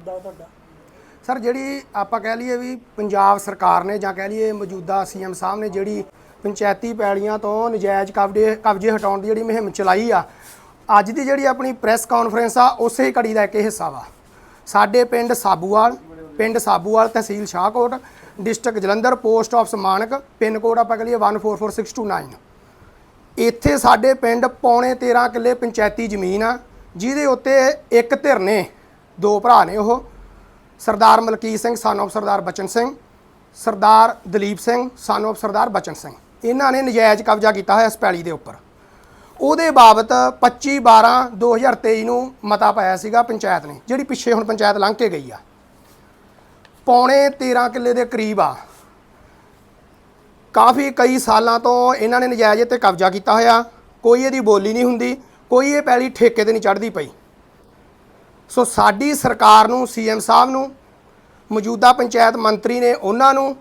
ਮੁੱਦਾ ਤੁਹਾਡਾ? ਸਰ, ਜਿਹੜੀ ਆਪਾਂ ਕਹਿ ਲਈਏ ਵੀ ਪੰਜਾਬ ਸਰਕਾਰ ਨੇ ਜਾਂ ਕਹਿ ਲਈਏ ਮੌਜੂਦਾ ਸੀਐਮ ਸਾਹਿਬ ਨੇ ਜਿਹੜੀ ਪੰਚਾਇਤੀ ਪੈਲੀਆਂ ਤੋਂ ਨਜਾਇਜ਼ ਕਬਜ਼ੇ ਕਬਜ਼ੇ ਹਟਾਉਣ ਦੀ ਜਿਹੜੀ ਮੁਹਿੰਮ ਚਲਾਈ ਆ, ਅੱਜ ਦੀ ਜਿਹੜੀ ਆਪਣੀ ਪ੍ਰੈਸ ਕਾਨਫਰੰਸ ਆ, ਉਸੇ ਹੀ ਕੜੀ ਦਾ ਇੱਕ ਹਿੱਸਾ ਵਾ। ਸਾਡੇ ਪਿੰਡ ਸਾਬੂਵਾਲ ਪਿੰਡ ਸਾਬੂਵਾਲ ਤਹਿਸੀਲ Shahkot, district Jalandhar, post office Manak, pin code ਆਪਾਂ ਕਹਿ ਲਈਏ 144629 ਇੱਥੇ ਸਾਡੇ ਪਿੰਡ ਪੌਣੇ 13 ਕਿੱਲੇ ਪੰਚਾਇਤੀ ਜ਼ਮੀਨ ਆ, ਜਿਹਦੇ ਉੱਤੇ ਇੱਕ ਧਿਰ ਨੇ ਦੋ ਭਰਾ ਨੇ ਉਹ। Sardar Malkit Singh, son of Sardar Bachan Singh. Sardar Dalip Singh, son of ਸਰਦਾਰ ਬਚਨ ਸਿੰਘ। ਇਹਨਾਂ ਨੇ ਨਜਾਇਜ਼ ਕਬਜ਼ਾ ਕੀਤਾ ਹੋਇਆ ਇਸ ਪੈਲੀ ਦੇ ਉੱਪਰ। ਉਹਦੇ ਬਾਬਤ 25 12 2023 ਨੂੰ ਮਤਾ ਪਾਇਆ ਸੀਗਾ ਪੰਚਾਇਤ ਨੇ, ਜਿਹੜੀ ਪਿੱਛੇ ਹੁਣ ਪੰਚਾਇਤ ਲੰਘ ਕੇ ਗਈ ਆ। ਪੌਣੇ 13 ਕਿੱਲੇ ਦੇ ਕਰੀਬ ਆ। ਕਾਫੀ ਕਈ ਸਾਲਾਂ ਤੋਂ ਇਹਨਾਂ ਨੇ ਨਜਾਇਜ਼ ਤੇ ਕਬਜ਼ਾ ਕੀਤਾ ਹੋਇਆ। ਕੋਈ ਇਹਦੀ ਬੋਲੀ ਨਹੀਂ ਹੁੰਦੀ, ਕੋਈ ਇਹ ਪੈਲੀ ਠੇਕੇ ਤੇ ਨਹੀਂ ਚੜ੍ਹਦੀ ਪਈ। ਸੋ ਸਾਡੀ ਸਰਕਾਰ ਨੂੰ, ਸੀਐਮ ਸਾਹਿਬ ਨੂੰ, ਮੌਜੂਦਾ ਪੰਚਾਇਤ ਮੰਤਰੀ ਨੇ ਉਹਨਾਂ ਨੂੰ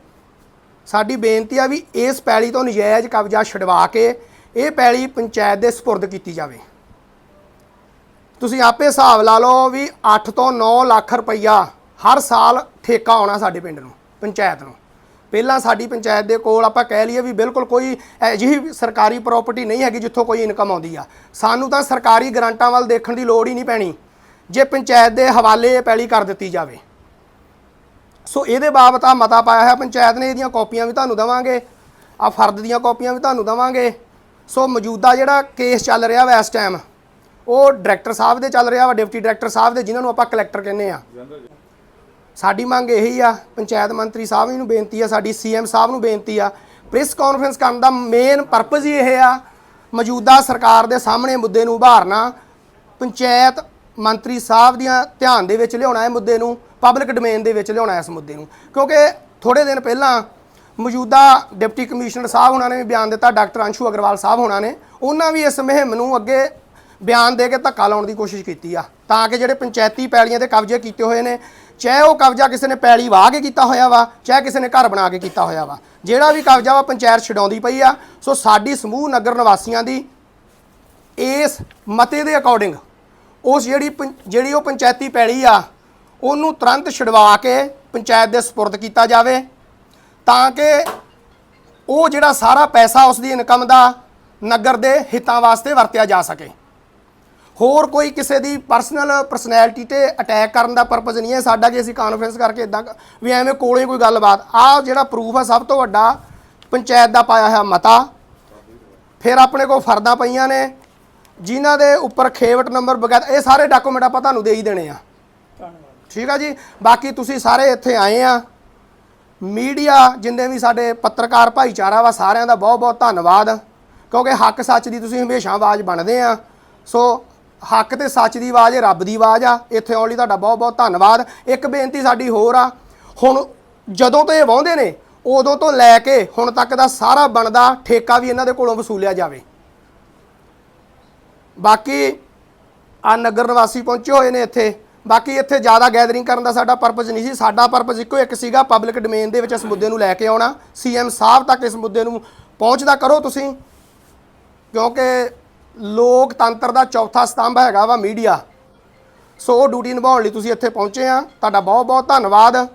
ਸਾਡੀ ਬੇਨਤੀ ਆ ਵੀ ਇਸ ਪੈਲੀ ਤੋਂ ਨਜਾਇਜ਼ ਕਬਜ਼ਾ ਛਡਵਾ ਕੇ ਇਹ ਪੈਲੀ ਪੰਚਾਇਤ ਦੇ ਸਪੁਰਦ ਕੀਤੀ ਜਾਵੇ। ਤੁਸੀਂ ਆਪੇ ਹਿਸਾਬ ਲਾ ਲਓ ਵੀ 8 ਤੋਂ 9 ਲੱਖ ਰੁਪਈਆ ਹਰ ਸਾਲ ਠੇਕਾ ਆਉਣਾ ਸਾਡੇ ਪਿੰਡ ਨੂੰ, ਪੰਚਾਇਤ ਨੂੰ। ਪਹਿਲਾਂ ਸਾਡੀ ਪੰਚਾਇਤ ਦੇ ਕੋਲ ਆਪਾਂ ਕਹਿ ਲਈਏ ਵੀ ਬਿਲਕੁਲ ਕੋਈ ਅਜਿਹੀ ਸਰਕਾਰੀ ਪ੍ਰਾਪਰਟੀ ਨਹੀਂ ਹੈਗੀ ਜਿੱਥੋਂ ਕੋਈ ਇਨਕਮ ਆਉਂਦੀ ਆ। ਸਾਨੂੰ ਤਾਂ ਸਰਕਾਰੀ ਗ੍ਰਾਂਟਾਂ ਵੱਲ ਦੇਖਣ ਦੀ ਲੋੜ ਹੀ ਨਹੀਂ ਪੈਣੀ। ਜੇ ਪੰਚਾਇਤ ਦੇ ਹਵਾਲੇ ਪੈਲੀ ਕਰ ਦਿੱਤੀ ਜਾਵੇ। ਸੋ ਇਹਦੇ ਬਾਬਤ ਆ ਮਤਾ ਪਾਇਆ ਹੈ ਪੰਚਾਇਤ ਨੇ ਇਹਦੀਆਂ ਕਾਪੀਆਂ ਵੀ ਤੁਹਾਨੂੰ ਦਵਾਂਗੇ ਆ ਫਰਦ ਦੀਆਂ ਕਾਪੀਆਂ ਵੀ ਤੁਹਾਨੂੰ ਦਵਾਂਗੇ। ਸੋ ਮੌਜੂਦਾ ਜਿਹੜਾ ਕੇਸ ਚੱਲ ਰਿਹਾ ਵਾ ਇਸ ਟਾਈਮ ਉਹ ਡਾਇਰੈਕਟਰ ਸਾਹਿਬ ਦੇ ਚੱਲ ਰਿਹਾ ਵਾ ਡਿਪਟੀ ਡਾਇਰੈਕਟਰ ਸਾਹਿਬ ਦੇ, ਜਿਨ੍ਹਾਂ ਨੂੰ ਆਪਾਂ ਕਲੈਕਟਰ ਕਹਿੰਦੇ ਆ। ਸਾਡੀ ਮੰਗ ਇਹੀ ਆ, ਪੰਚਾਇਤ ਮੰਤਰੀ ਸਾਹਿਬ ਜੀ ਨੂੰ ਬੇਨਤੀ ਆ, ਸਾਡੀ ਸੀਐਮ ਸਾਹਿਬ ਨੂੰ ਬੇਨਤੀ ਆ ਪ੍ਰੈਸ ਕਾਨਫਰੰਸ ਕਰਨ ਦਾ ਮੇਨ ਪਰਪਸ ਹੀ ਇਹ ਆ, ਮੌਜੂਦਾ ਸਰਕਾਰ ਦੇ ਸਾਹਮਣੇ ਮੁੱਦੇ ਨੂੰ ਉਭਾਰਨਾ, ਪੰਚਾਇਤ ਮੰਤਰੀ ਸਾਹਿਬ ਦੀਆਂ ਧਿਆਨ ਦੇ ਵਿੱਚ ਲਿਆਉਣਾ ਇਹ ਮੁੱਦੇ ਨੂੰ ਪਬਲਿਕ ਡੋਮੇਨ ਦੇ ਵਿੱਚ ਲਿਆਉਣਾ ਇਸ ਮੁੱਦੇ ਨੂੰ। ਕਿਉਂਕਿ ਥੋੜੇ ਦਿਨ ਪਹਿਲਾਂ ਮੌਜੂਦਾ ਡਿਪਟੀ ਕਮਿਸ਼ਨਰ ਸਾਹਿਬ ਉਹਨਾਂ ਨੇ ਵੀ ਬਿਆਨ ਦਿੱਤਾ, ਡਾਕਟਰ ਅੰਸ਼ੂ ਅਗਰਵਾਲ ਸਾਹਿਬ ਉਹਨਾਂ ਨੇ। ਉਹਨਾਂ ਵੀ ਇਸ ਮੁਹਿੰਮ ਨੂੰ ਅੱਗੇ ਬਿਆਨ ਦੇ ਕੇ ਧੱਕਾ ਲਾਉਣ ਦੀ ਕੋਸ਼ਿਸ਼ ਕੀਤੀ ਆ। ਤਾਂ ਕਿ ਜਿਹੜੇ ਪੰਚਾਇਤੀ ਪੈਲੀਆਂ ਦੇ ਕਬਜ਼ੇ ਕੀਤੇ ਹੋਏ ਨੇ, ਚਾਹੇ ਉਹ ਕਬਜ਼ਾ ਕਿਸੇ ਨੇ ਪੈਲੀ ਵਾਹ ਕੇ ਕੀਤਾ ਹੋਇਆ ਵਾ, ਚਾਹੇ ਕਿਸੇ ਨੇ ਘਰ ਬਣਾ ਕੇ ਕੀਤਾ ਹੋਇਆ ਵਾ। ਜਿਹੜਾ ਵੀ ਕਬਜ਼ਾ ਵਾ ਪੰਚਾਇਤ ਛਡਾਉਂਦੀ ਪਈ ਆ। ਸੋ ਸਾਡੀ ਸਮੂਹ ਨਗਰ ਨਿਵਾਸੀਆਂ ਦੀ ਇਸ ਮਤੇ ਦੇ ਅਕੋਰਡਿੰਗ ਉਸ ਜਿਹੜੀ ਪੰ- ਜਿਹੜੀ ਉਹ ਪੰਚਾਇਤੀ ਪੈਲੀ ਆ, ਉਹਨੂੰ ਤੁਰੰਤ ਛਡਵਾ ਕੇ ਪੰਚਾਇਤ ਦੇ ਸਪੁਰਦ ਕੀਤਾ ਜਾਵੇ, ਤਾਂ ਕਿ ਉਹ ਜਿਹੜਾ ਸਾਰਾ ਪੈਸਾ ਉਸ ਦੀ ਇਨਕਮ ਦਾ ਨਗਰ ਦੇ ਹਿੱਤਾਂ ਵਾਸਤੇ ਵਰਤਿਆ ਜਾ ਸਕੇ। ਹੋਰ ਕੋਈ ਕਿਸੇ ਦੀ ਪਰਸਨਲ ਪਰਸਨੈਲਿਟੀ ਤੇ ਅਟੈਕ ਕਰਨ ਦਾ ਪਰਪਸ ਨਹੀਂ ਹੈ, ਸਾਡਾ ਕਿ ਅਸੀਂ ਕਾਨਫਰੰਸ ਕਰਕੇ ਇਦਾਂ ਵੀ ਐਵੇਂ ਕੋਲੇ ਕੋਈ ਗੱਲਬਾਤ। ਆਹ ਜਿਹੜਾ ਪ੍ਰੂਫ ਆ, ਸਭ ਤੋਂ ਵੱਡਾ ਪੰਚਾਇਤ ਦਾ ਪਾਇਆ ਹੋਇਆ ਮਤਾ, ਫਿਰ ਆਪਣੇ ਕੋਲ ਫਰਦਾਂ ਪਈਆਂ ਨੇ ਜਿਨ੍ਹਾਂ ਦੇ ਉੱਪਰ ਖੇਵਟ ਨੰਬਰ ਵਗੈਰਾ ਇਹ ਸਾਰੇ ਡਾਕੂਮੈਂਟ ਆਪਾਂ ਤੁਹਾਨੂੰ ਦੇ ਹੀ ਦੇਣੇ ਆ। ਧੰਨਵਾਦ। ਠੀਕ ਆ ਜੀ? ਬਾਕੀ ਤੁਸੀਂ ਸਾਰੇ ਇੱਥੇ ਆਏ ਆ। ਮੀਡੀਆ ਜਿੰਨੇ ਵੀ ਸਾਡੇ ਪੱਤਰਕਾਰ ਭਾਈਚਾਰਾ ਵਾ ਸਾਰਿਆਂ ਦਾ ਬਹੁਤ ਬਹੁਤ ਧੰਨਵਾਦ। ਕਿਉਂਕਿ ਹੱਕ ਸੱਚ ਦੀ ਤੁਸੀਂ ਹਮੇਸ਼ਾ ਆਵਾਜ਼ ਬਣਦੇ ਆ। ਸੋ ਹੱਕ ਤੇ ਸੱਚ ਦੀ ਆਵਾਜ਼ ਇਹ ਰੱਬ ਦੀ ਆਵਾਜ਼ ਆ। ਇੱਥੇ ਆਉਣ ਲਈ ਤੁਹਾਡਾ ਬਹੁਤ ਬਹੁਤ ਧੰਨਵਾਦ। ਇੱਕ ਬੇਨਤੀ ਸਾਡੀ ਹੋਰ ਆ। ਹੁਣ ਜਦੋਂ ਤੋਂ ਇਹ ਵਾਹੁੰਦੇ ਨੇ ਉਦੋਂ ਤੋਂ ਲੈ ਕੇ ਹੁਣ ਤੱਕ ਦਾ ਸਾਰਾ ਬਣਦਾ ਠੇਕਾ ਵੀ ਇਹਨਾਂ ਦੇ ਕੋਲੋਂ ਵਸੂਲਿਆ ਜਾਵੇ। ਬਾਕੀ ਆ ਨਗਰ ਨਿਵਾਸੀ ਪਹੁੰਚੇ ਹੋਏ ਨੇ ਇੱਥੇ। ਬਾਕੀ ਇੱਥੇ ਜ਼ਿਆਦਾ ਗੈਦਰਿੰਗ ਕਰਨ ਦਾ ਸਾਡਾ ਪਰਪਸ ਨਹੀਂ ਸੀ। ਸਾਡਾ ਪਰਪਸ ਇੱਕੋ ਇੱਕ ਸੀਗਾ ਪਬਲਿਕ ਡੋਮੇਨ ਦੇ ਵਿੱਚ ਇਸ ਮੁੱਦੇ ਨੂੰ ਲੈ ਕੇ ਆਉਣਾ। ਸੀਐਮ ਸਾਹਿਬ ਤੱਕ ਇਸ ਮੁੱਦੇ ਨੂੰ ਪਹੁੰਚਦਾ ਕਰੋ ਤੁਸੀਂ। ਕਿਉਂਕਿ ਲੋਕਤੰਤਰ ਦਾ ਚੌਥਾ ਸਤੰਭ ਹੈਗਾ ਵਾ ਮੀਡੀਆ। ਸੋ ਉਹ ਡਿਊਟੀ ਨਿਭਾਉਣ ਲਈ ਤੁਸੀਂ ਇੱਥੇ ਪਹੁੰਚੇ ਆ। ਤੁਹਾਡਾ ਬਹੁਤ ਬਹੁਤ ਧੰਨਵਾਦ।